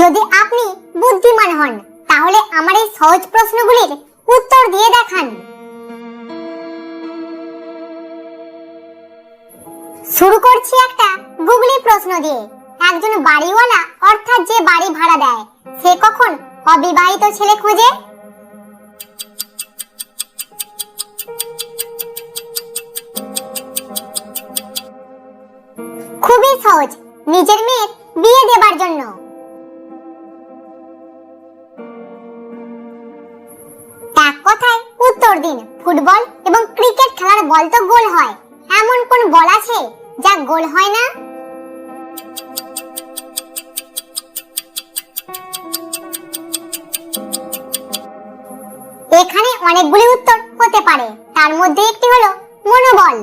যদি আপনি বুদ্ধিমান হন, তাহলে আমার এই সহজ প্রশ্নগুলির উত্তর দিয়ে দেখান। শুরু করছি একটা গুগলি প্রশ্ন দিয়ে। একজন বাড়িওয়ালা, অর্থাৎ যে বাড়ি ভাড়া দেয়, সে কখন অবিবাহিত ছেলে খোঁজে? খুবই সহজ, নিজের মেয়ের বিয়ে দেবার জন্য। যা গোল হয় না। এখানে অনেকগুলি উত্তর হতে পারে। তার মধ্যে একটি হলো মনোবল।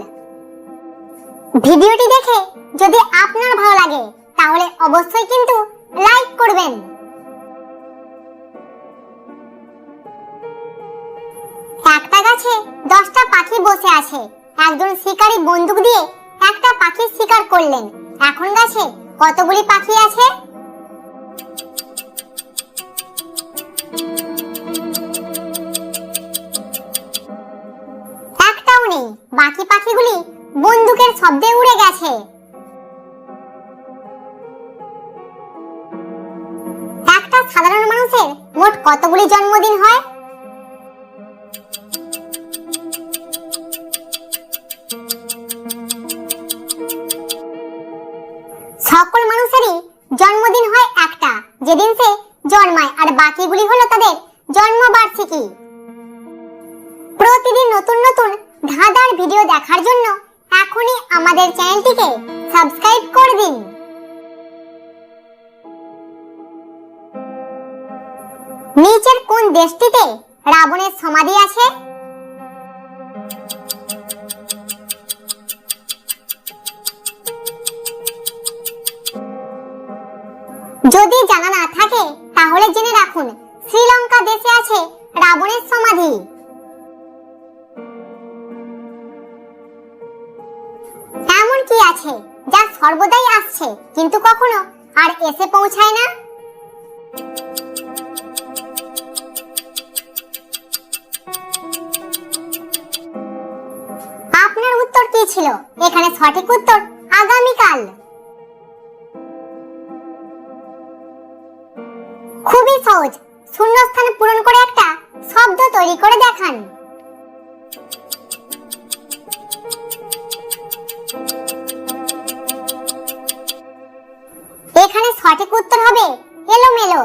ভিডিওটি দেখে যদি আপনার ভালো লাগে, তাহলে অবশ্যই কিন্তু লাইক করবেন। একটা গাছে দশটা পাখি বসে আছে। একজন শিকারী বন্দুক দিয়ে পাখি শিকার করলেন। এখন গাছে কতগুলি পাখি আছে? একটাও নেই। বাকি পাখিগুলি বন্দুকের শব্দে উড়ে গেছে। একটা সাধারণ মানুষের মোট কতগুলি জন্মদিন হয়? সকল মানুষেরই জন্মদিন হয় একটা, যেদিন সে জন্মায়, আর বাকিগুলি হলো তাদের জন্মবার্ষিকী। প্রতিদিন নতুন নতুন ধাঁধার ভিডিও দেখার জন্য এখনই আমাদের চ্যানেলটিকে সাবস্ক্রাইব করে দিন। নিচের কোন দেশটিতে রাবণের সমাধি আছে? এমন কি আছে যা সর্বদাই আসছে, কিন্তু কখনো আর এসে পৌঁছায় না? আপনার উত্তর কি ছিল? এখানে সঠিক উত্তর আগামীকাল। খুবই সহজ। শূন্যস্থান পূরণ করে একটা শব্দ তৈরি করে দেখান। হবে। এলোমেলো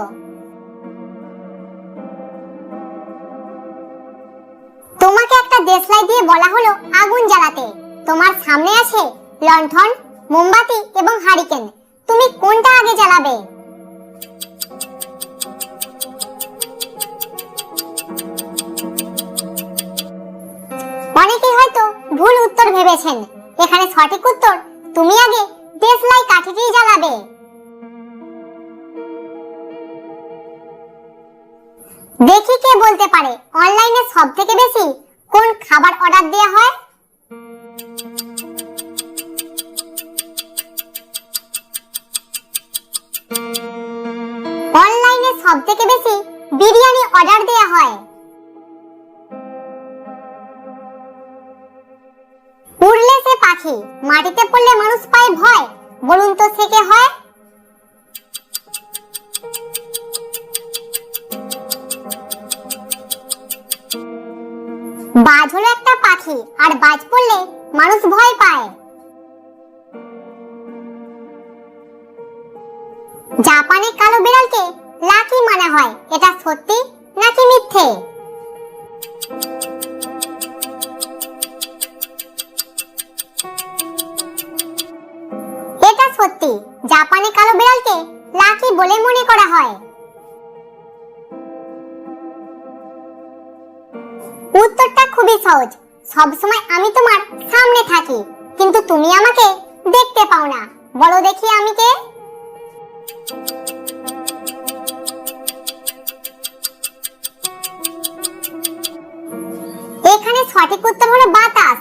তোমাকে একটা দেশলাই দিয়ে বলা হলো আগুন জ্বালাতে। তোমার সামনে আছে লণ্ঠন, মোমবাতি এবং হারিকেন। তুমি কোনটা আগে জ্বালাবে? অনেকেই হয়তো ভুল উত্তর ভেবেছেন। এখানে সঠিক উত্তর তুমি আগে দেশলাই কাঠিটি জ্বালাবে। দেখি কে বলতে পারে। অনলাইনে সব থেকে বেশি কোন খাবার অর্ডার দেওয়া হয়? অনলাইনে সব থেকে বেশি বিরিয়ানি অর্ডার দেওয়া হয়। উড়লে সে পাখি, মাটিতে পড়লে মানুষ পায় ভয়। বলুন তো সে হয়? বাজ হলো একটা পাখি, আর বাজ পড়লে মানুষ ভয় পায়। জাপানে কালো বিড়ালকে লাকি মানা হয়, এটা সত্যি নাকি মিথ্যে? এটা সত্যি জাপানে কালো বিড়ালকে লাকি বলে মনে করা হয়। উত্তরটা খুবই সহজ। সব সময় আমি তোমার সামনে থাকি, কিন্তু তুমি আমাকে দেখতে পাও না। বলো দেখি আমি কে? এখানে সঠিক উত্তর হলো বাতাস।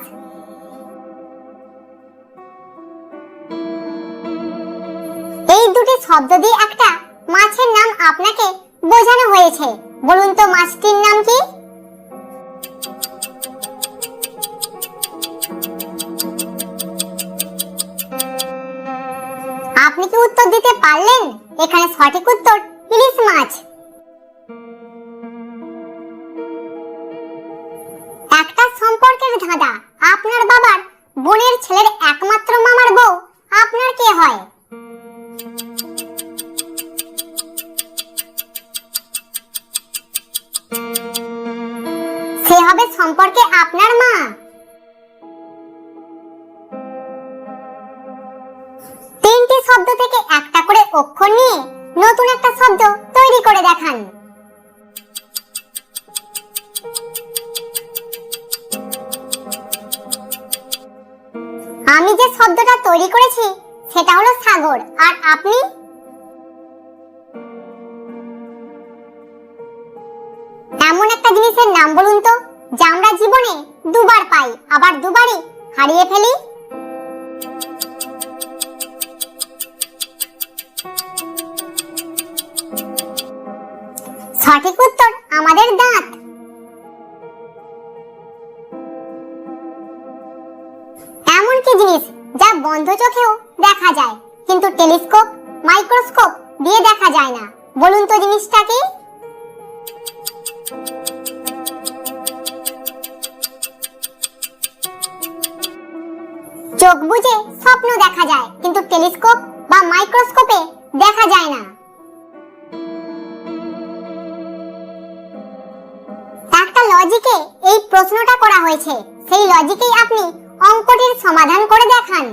এই দুটি শব্দ দিয়ে একটা মাছের নাম আপনাকে বোঝানো হয়েছে। বলুন তো মাছটির নাম কি? আপনি কি উত্তর দিতে পারলেন? এখানে সঠিক উত্তর, ইলিশ মাছ। একটা সম্পর্কের ধাঁধা, আপনার বাবার বোনের ছেলের একমাত্র মামার বউ, আপনার কে হয়? সে হবে সম্পর্কে আপনার মা। আমি যে শব্দটা তৈরি করেছি, সেটা হলো সাগর। আর আপনি? এমন একটা জিনিসের নাম বলুন তো, যা আমরা জীবনে দুবার পাই, আবার দুবারই হারিয়ে ফেলি? যায় না। বলুন তো জিনিসটা কি? চোখ বুজে স্বপ্ন দেখা যায়, কিন্তু টেলিস্কোপ বা মাইক্রোস্কোপে দেখা যায় না। একটা লজিকে এই প্রশ্নটা করা হয়েছে। সেই লজিকেই আপনি অঙ্কটির সমাধান করে দেখান।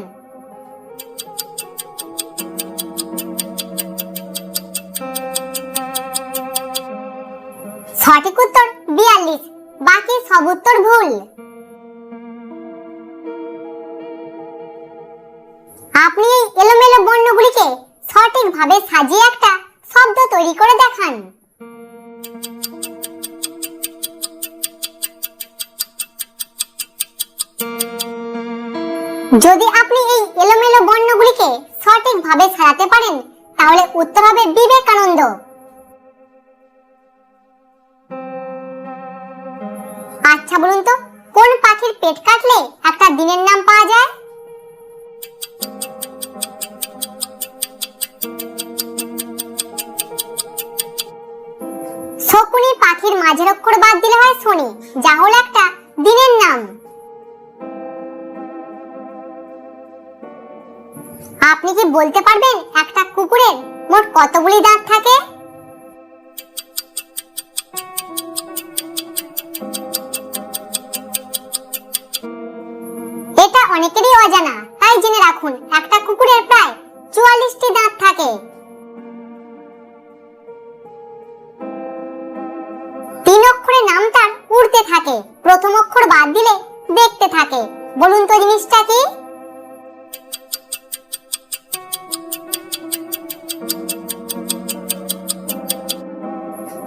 সঠিক উত্তর বিয়াল্লিশ, বাকি সব উত্তর ভুল। আপনি এই এলোমেলো বর্ণগুলিকে সঠিকভাবে সাজিয়ে একটা শব্দ তৈরি করে দেখান। যদি আপনি এই এলোমেলো বর্ণগুলিকে সঠিকভাবে সাজাতে পারেন, তাহলে উত্তর হবে বিবেকানন্দ। আচ্ছা বলুন তো। কোন পাখির পেট কাটলে একটা দিনের নাম পাওয়া যায়? শকুনি পাখির মাঝের অক্ষর বাদ দিলে হয় শনি, যা হলো একটা দিনের নাম। আপনি কি বলতে পারবেন একটা কুকুরের মোট কতগুলি দাঁত থাকে? বাদ দিলে দেখতে থাকে। বলুন তো জিনিসটা কি?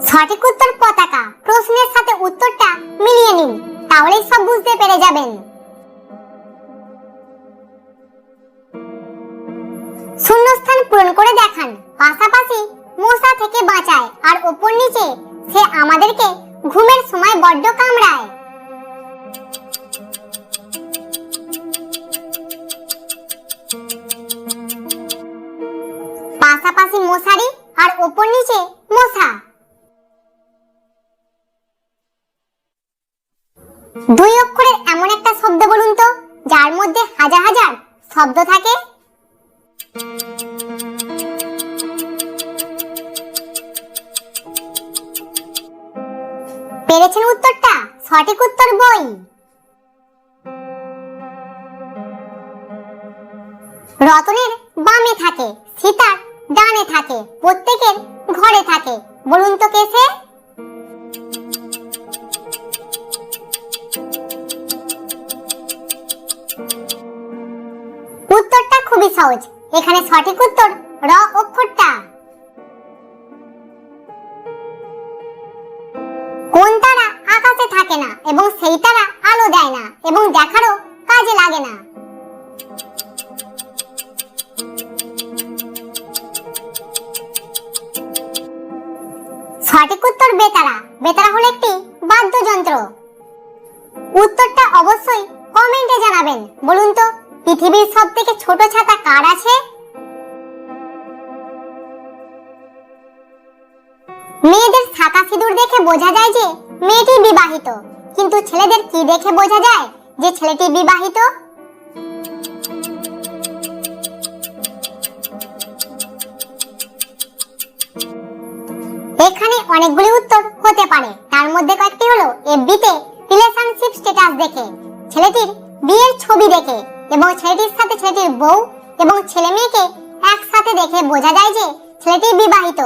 সঠিক উত্তর পতাকা। প্রশ্নের সাথে উত্তরটা মিলিয়ে নিন, তাহলেই সব বুঝতে পেরে যাবেন। শূন্যস্থান পূরণ করে দেখান। পাশাপাশি মশা থেকে বাঁচায়, আর ওপর নিচে সে আমাদেরকে ঘুমের সময় বড্ড কামড়ায়। নিচে মশা দুই অক্ষরের এমন একটা শব্দ বলুন তো, যার মধ্যে হাজার হাজার শব্দ থাকে। পেরেছেন উত্তরটা? সঠিক উত্তর বই। রতনের বামে থাকে, সীতার ডানে থাকে, প্রত্যেকের ঘরে থাকে। বলুন তো কেসে উত্তরটা খুবই সহজ। এখানে সঠিক উত্তর, র উত্তর বেতারা। বেতারা হলো একটি বাদ্যযন্ত্র। উত্তরটা অবশ্যই কমেন্টে জানাবেন। বলুন তো, পৃথিবীর সব থেকে ছোট ছাতা কার আছে? মেয়েদের শাখা সিঁদুর দেখে বোঝা যায় যে মেয়েটি বিবাহিত। কিন্তু ছেলেদের কি দেখে বোঝা যায় যে ছেলেটি বিবাহিত? অনেকগুলি উত্তর হতে পারে। তার মধ্যে কয়েকটি হলো এফবিতে রিলেশনশিপ স্ট্যাটাস দেখে, ছেলেটির বিয়ের ছবি দেখে এবং ছেলেটির সাথে ছেলেটির বউ এবং ছেলে মেয়েকে একসাথে দেখে বোঝা যায় যে ছেলেটি বিবাহিত।